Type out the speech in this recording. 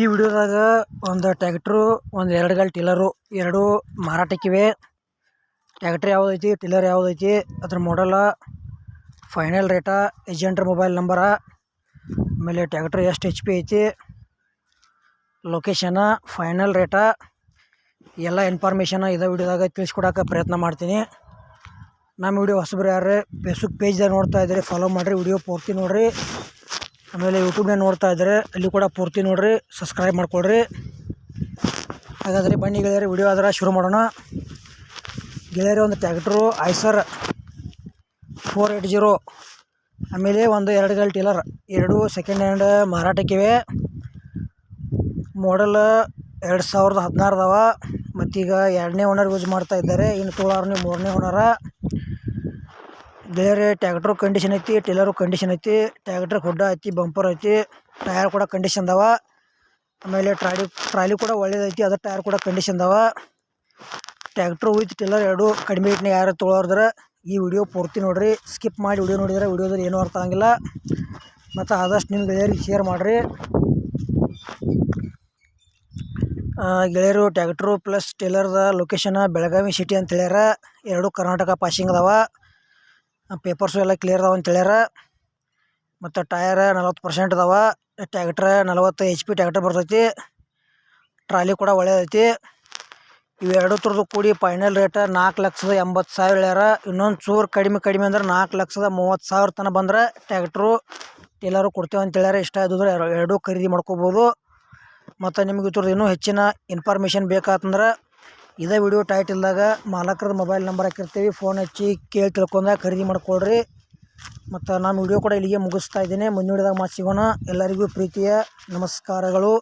ಈ ವಿಡಿಯೋದಾಗ ಒಂದು ಟ್ಯಾಕ್ಟ್ರು, ಒಂದು ಎರಡು ಗಾಲ್ ಟಿಲ್ಲರು, ಎರಡು ಮಾರಾಟಕ್ಕಿವೆ. ಟ್ಯಾಕ್ಟ್ರ್ ಯಾವುದೈತಿ, ಟಿಲ್ಲರ್ ಯಾವುದೈತಿ, ಅದ್ರ ಮಾಡಲ್ಲ ಫೈನಲ್ ರೇಟ ಏಜೆಂಟ್ರ ಮೊಬೈಲ್ ನಂಬರ ಆಮೇಲೆ ಟ್ಯಾಕ್ಟ್ರ್ ಎಷ್ಟು ಎಚ್ ಪಿ ಐತಿ ಲೊಕೇಶನ ಫೈನಲ್ ರೇಟ ಎಲ್ಲ ಇನ್ಫಾರ್ಮೇಷನ್ ಇದೇ ವಿಡಿಯೋದಾಗ ತಿಳಿಸ್ಕೊಡೋಕೆ ಪ್ರಯತ್ನ ಮಾಡ್ತೀನಿ. ನಮ್ಮ ವಿಡಿಯೋ ಹೊಸಬ್ರು ಯಾರು ಫೇಸ್ಬುಕ್ ಪೇಜ್ದಾಗ ನೋಡ್ತಾ ಇದ್ದೀರಿ ಫಾಲೋ ಮಾಡಿರಿ, ವಿಡಿಯೋ ಪೂರ್ತಿ ನೋಡಿರಿ. ಆಮೇಲೆ ಯೂಟ್ಯೂಬ್ನಾಗ ನೋಡ್ತಾ ಇದ್ದಾರೆ ಅಲ್ಲಿ ಕೂಡ ಪೂರ್ತಿ ನೋಡಿರಿ ಸಬ್ಸ್ಕ್ರೈಬ್ ಮಾಡ್ಕೊಳ್ರಿ. ಹಾಗಾದರೆ ಬನ್ನಿ ಗೆಳೆಯರಿ, ವಿಡಿಯೋ ಆದ್ರೆ ಶುರು ಮಾಡೋಣ. ಗೆಳೆಯರಿ, ಒಂದು tractor Eicher four eight zero ಆಮೇಲೆ ಒಂದು ಎರಡು ಗಲ್ ಟೀಲರ್ ಎರಡು ಸೆಕೆಂಡ್ ಹ್ಯಾಂಡ್ ಮಾರಾಟಕ್ಕಿವೆ. ಮಾಡಲ್ ಎರಡು ಸಾವಿರದ ಹದಿನಾರದವ, ಮತ್ತೀಗ ಎರಡನೇ ಓನರ್ ಯೂಸ್ ಮಾಡ್ತಾ ಇದ್ದಾರೆ, ಇನ್ನು ತೋಳಾರನೇ ಮೂರನೇ ಓನರ ಗೆಳೆಯರೆ ಟ್ಯಾಕ್ಟ್ರು ಕಂಡೀಷನ್ ಐತಿ ಟೇಲರು ಕಂಡೀಷನ್ ಐತಿ ಟ್ಯಾಕ್ಟ್ರ್ ಹುಡ್ಡ ಐತಿ ಬಂಪರ್ ಐತಿ ಟಯರ್ ಕೂಡ ಕಂಡೀಷನ್ ಅದಾವ. ಆಮೇಲೆ ಟ್ರಾಲಿ ಟ್ರಾಲಿ ಕೂಡ ಒಳ್ಳೇದೈತಿ ಅದರ ಟಯರ್ ಕೂಡ ಕಂಡೀಷನ್ ಅದಾವ. ಟ್ಯಾಕ್ಟ್ರು ವಿತ್ ಟೇಲರ್ ಎರಡು ಕಡಿಮೆ ರೇಟ್ನಾಗ ಯಾರು ತೊಗೊಳೋರ್ದ್ರೆ ಈ ವಿಡಿಯೋ ಪೂರ್ತಿ ನೋಡ್ರಿ. ಸ್ಕಿಪ್ ಮಾಡಿ ವಿಡಿಯೋ ನೋಡಿದ್ರೆ ವಿಡಿಯೋದಲ್ಲಿ ಏನೂ ಅರ್ಥ ಆಗಂಗಿಲ್ಲ. ಮತ್ತು ಆದಷ್ಟು ನಿಮ್ಮ ಗೆಳೆಯರಿಗೆ ಶೇರ್ ಮಾಡಿರಿ. ಗೆಳೆಯರು ಟ್ಯಾಕ್ಟ್ರು ಪ್ಲಸ್ ಟೇಲರ್ದ ಲೊಕೇಶನ ಬೆಳಗಾವಿ ಸಿಟಿ ಅಂತ ಹೇಳ್ಯಾರ. ಎರಡು ಕರ್ನಾಟಕ ಪಾಸಿಂಗ್ ಅದಾವ. ಪೇಪರ್ಸು ಎಲ್ಲ ಕ್ಲಿಯರ್ ಅದಾವ ಹೇಳ್ಯಾರ ಮತ್ತು ಟಯರ್ ನಲ್ವತ್ತು ಪರ್ಸೆಂಟ್ ಅದಾವ. ಟ್ಯಾಕ್ಟ್ರ ನಲ್ವತ್ತು ಎಚ್ ಪಿ ಟ್ಯಾಕ್ಟ್ರ್ ಬರ್ತೈತಿ. ಟ್ರಾಲಿ ಕೂಡ ಒಳ್ಳೆಯದೈತಿ ಇವೆರಡು ಥರದ್ದು ಕೂಡಿ ಫೈನಲ್ ರೇಟ ನಾಲ್ಕು ಲಕ್ಷದ ಎಂಬತ್ತು ಸಾವಿರ ಹೇಳ್ಯಾರ. ಇನ್ನೊಂದು ಚೂರು ಕಡಿಮೆ ಕಡಿಮೆ ಅಂದ್ರೆ ನಾಲ್ಕು ಲಕ್ಷದ ಮೂವತ್ತು ಸಾವಿರ ತನಕ ಬಂದ್ರೆ ಟ್ಯಾಕ್ಟ್ರು ಟೇಲರು ಕೊಡ್ತೇವೆ ಅಂತ ಹೇಳ್ಯಾರ ಇಷ್ಟ ಆದ್ರೆ ಎರಡೂ ಖರೀದಿ ಮಾಡ್ಕೋಬೋದು. ಮತ್ತು ನಿಮಗೆ ಇದ್ರದ್ದು ಇನ್ನೂ ಹೆಚ್ಚಿನ ಇನ್ಫಾರ್ಮೇಷನ್ ಬೇಕಾತಂದ್ರೆ ಇದೇ ವಿಡಿಯೋ ಟೈಟಲ್ದಾಗ ಮಾಲಕ್ರದ ಮೊಬೈಲ್ ನಂಬರ್ ಹಾಕಿರ್ತೀವಿ. ಫೋನ್ ಹಚ್ಚಿ ಕೇಳಿ ತಿಳ್ಕೊಂಡ ಖರೀದಿ ಮಾಡ್ಕೊಳ್ರಿ ಮತ್ತು ನಾನು ವಿಡಿಯೋ ಕೂಡ ಇಲ್ಲಿಗೆ ಮುಗಿಸ್ತಾ ಇದ್ದೀನಿ. ಮುಂದಿನ ವಿಡಿಯೋದಾಗ ಸಿಗೋಣ. ಎಲ್ಲರಿಗೂ ಪ್ರೀತಿಯ ನಮಸ್ಕಾರಗಳು.